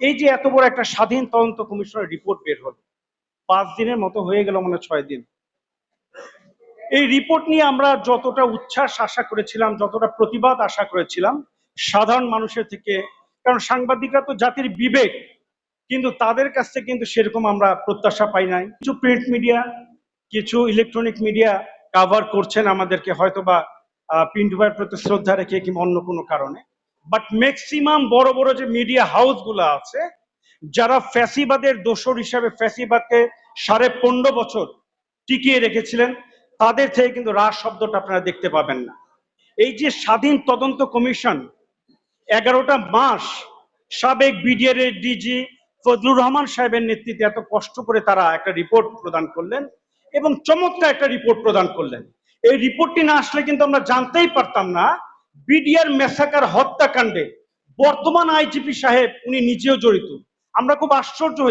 এই যে এত বড় একটা স্বাধীন তদন্ত কমিশনের রিপোর্ট বের হলো, পাঁচ দিনের মতো হয়ে গেল মানে ছয় দিন। এই রিপোর্ট নিয়ে আমরা যতটা উচ্ছ্বাস আশা করেছিলাম, যতটা প্রতিবাদ আশা করেছিলাম, সাধারণ মানুষের থেকে, কারণ সাংবাদিকরা তো জাতির বিবেক, কিন্তু তাদের কাছ থেকে কিন্তু সেরকম আমরা প্রত্যাশা পাই নাই। কিছু প্রিন্ট মিডিয়া কিছু ইলেকট্রনিক মিডিয়া কাভার করছেন আমাদেরকে হয়তো বা প্রিন্ট প্রতি শ্রদ্ধা রেখে কিংবা অন্য কোনো কারণে। বাট ম্যাক্সিমাম বড় বড় যে মিডিয়া হাউসগুলো আছে, যারা ফ্যাসিবাদের দোসর হিসাবে ফ্যাসিবাদকে সাড়ে পনেরো বছর টিকিয়ে রেখেছিলেন, তাদের থেকে কিন্তু রাজ শব্দটা আপনারা দেখতে পাবেন না। এই যে স্বাধীন তদন্ত কমিশন এগারোটা মাস সাবেক বিডিআর এর ডিজি ফজলুর রহমান সাহেবের নেতৃত্বে এত কষ্ট করে তারা একটা রিপোর্ট প্রদান করলেন এবং চমৎকার একটা রিপোর্ট প্রদান করলেন। এই রিপোর্টটি না আসলে কিন্তু আমরা জানতেই পারতাম না বিডিআর মেসাকার হত্যাকাণ্ডে বর্তমান আইজিপি সাহেব উনি নিজেও জড়িত। আমরা খুব আশ্চর্য হই